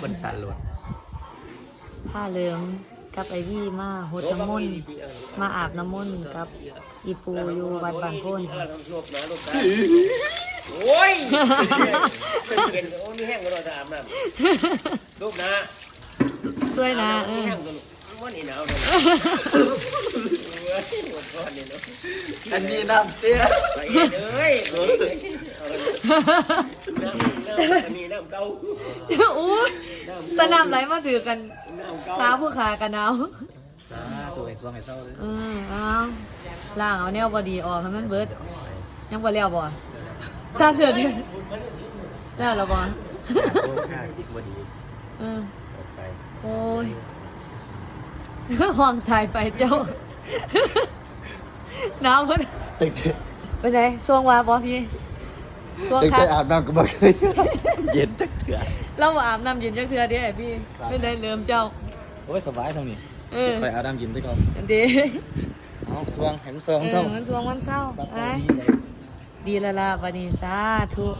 คนสั่นหลดผ้าเหลืองกับไอวี่มาหดน้ำมนต์มาอาบน้ำมนต์กับอีปูอยู่วัดบางโพนโอ้ยเห็นโอ้นี่แห้งก็รอจะอาบน้ำลูกนะช่วยนะเออแห้งก็ลูกว่านี่หนาวเลยหมดก้อนนี่เนาะอันนี้น้ำเตี้ยไปเลยน้ำ อันนี้น้ำเก่าอู้สนามไหลมาถือกันน้ำเก่าขาผู้ขากันเอาตัวไอ้ซวงไอ้เศร้าเลยเออเอาล่างเอาแนวบอดีออกให้มันเบิดยังบ่แล้วบ่ซาเสือเดียวแล้วเหรอบ่โอ้ค่าสิบบดีเออออกไปโอ้ยห้องถ่ายไปเจ้าหนาวเพิ่นตึกเจ็บไปไหนช่วงว่าบ่พี่ ช่วงตึกครัไปบอาบน้ำก็บอกเลยเย็นจักเถื่อเราบ่อาบน้ำเย็นจักเทื่อเด้ไอ้พี่ไม่ได้เริ่มเจ้าโอ้ยสบายเท่านี้เออคอยอาบน้ำเย็นไปก่อนอันเดีเอาสวงเห็นสวงเอเท่าอมันช่วงวันเศร้าบัดไปนี้เลยดีและล่ะบัดนี้สาธุส